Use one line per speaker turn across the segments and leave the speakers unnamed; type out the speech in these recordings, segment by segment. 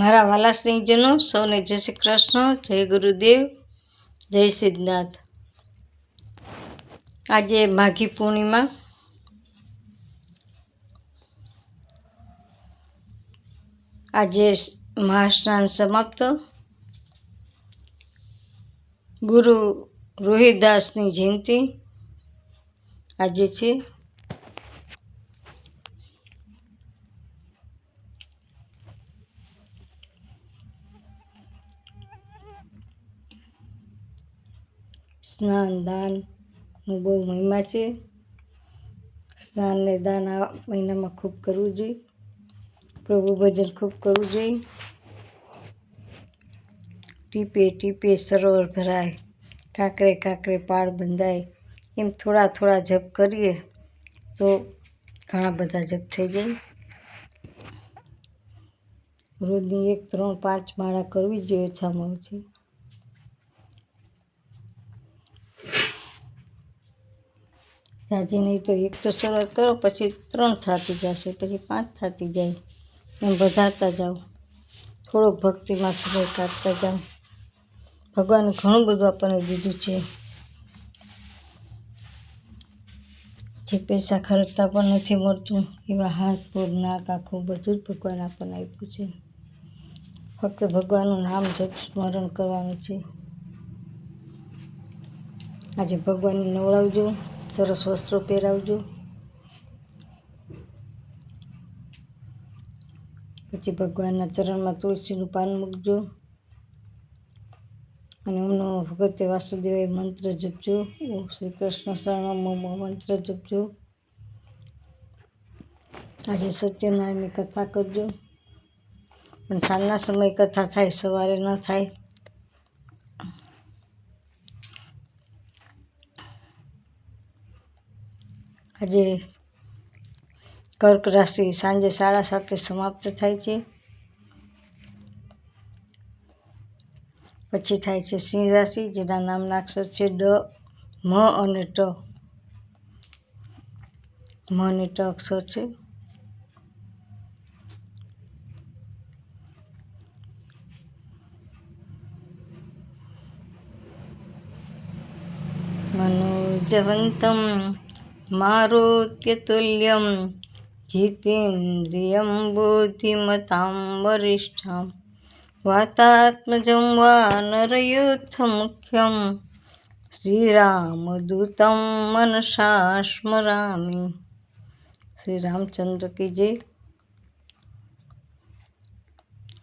મારા વાલા સ્નેહીજનો, સૌને જય શ્રી કૃષ્ણ, જય ગુરુદેવ, જય સિદ્ધનાથ. આજે માઘી પૂર્ણિમા. આજે મહાસ્નાન સમાપ્ત. ગુરુ રોહિદાસની જયંતિ આજે છે. સ્નાન દાનનું બહુ મહિમા છે. સ્નાન ને દાન આ મહિનામાં ખૂબ કરવું જોઈએ. પ્રભુ ભજન ખૂબ કરવું જોઈએ. ટીપે ટીપે સરોવર ભરાય, કાંકરે કાંકરે પાળ બંધાય. એમ થોડા થોડા જપ કરીએ તો ઘણા બધા જપ થઈ જાય. રોજની એક, ત્રણ, પાંચ માળા કરવી જોઈએ, ઓછામાં ઓછી. જાજી નહીં તો એક તો શરૂઆત કરો, પછી ત્રણ થતી જશે, પછી પાંચ થતી જાય. એમ વધારતા જાઓ. થોડોક ભક્તિમાં સમય કાઢતા જાઓ. ભગવાને ઘણું બધું આપણને દીધું છે. જે પૈસા ખર્ચતા પણ નથી મળતું, એવા હાથ, પગ, નાક, આખું, બધું જ ભગવાન આપણને આપ્યું છે. ફક્ત ભગવાનનું નામ જપ, સ્મરણ કરવાનું છે. આજે ભગવાનને નવડાવજો. સરસ વસ્ત્રો પહેરાવજો. પછી ભગવાનના ચરણમાં તુલસીનું પાન મૂકજો. અને એમનો ભગવતે વાસુદેવાય મંત્ર જપજો. ઓમ શ્રી કૃષ્ણ શરણમાં મંત્ર જપજો. આજે સત્યનારાયણની કથા કરજો. પણ સાંજના સમયે કથા થાય, સવારે ન થાય. આજે કર્ક રાશિ સાંજે સાડા સાતે સમાપ્ત થાય છે. પછી થાય છે સિંહ રાશિ, જેના નામના અક્ષર છે ડ, મ અને ટ. મ અને ટ અક્ષર છે. મનોજવંતમ मारुत्यतुल्यं जितेन्द्रियं बुद्धिमतां वरिष्ठं वातात्मजं वानरयूथमुख्यं श्रीरामदूतं मनसा स्मरामि શ્રી રામચંદ્ર કી જય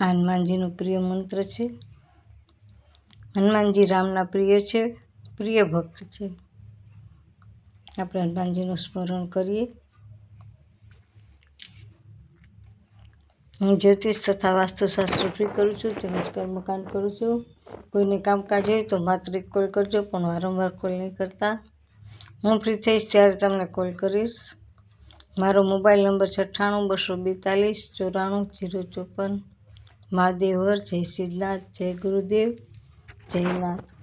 હનુમાનજીનો પ્રિય મંત્ર છે હનુમાનજી રામના પ્રિય છે પ્રિય ભક્ત છે આપણે હનુમાનજીનું સ્મરણ કરીએ. હું જ્યોતિષ તથા વાસ્તુશાસ્ત્ર ફ્રી કરું છું, તેમજ કર્મકાંડ કરું છું. કોઈને કામકાજ હોય તો માત્ર કોલ કરજો, પણ વારંવાર કોલ નહીં કરતા. હું ફ્રી થઈશ ત્યારે તમને કોલ કરીશ. મારો મોબાઈલ નંબર અઠ્ઠાણું, બસો બેતાલીસ, ચોરાણું, જીરો ચોપન. મહાદેવર જય સિદ્ધનાથ જય ગુરુદેવ, જય નાથ.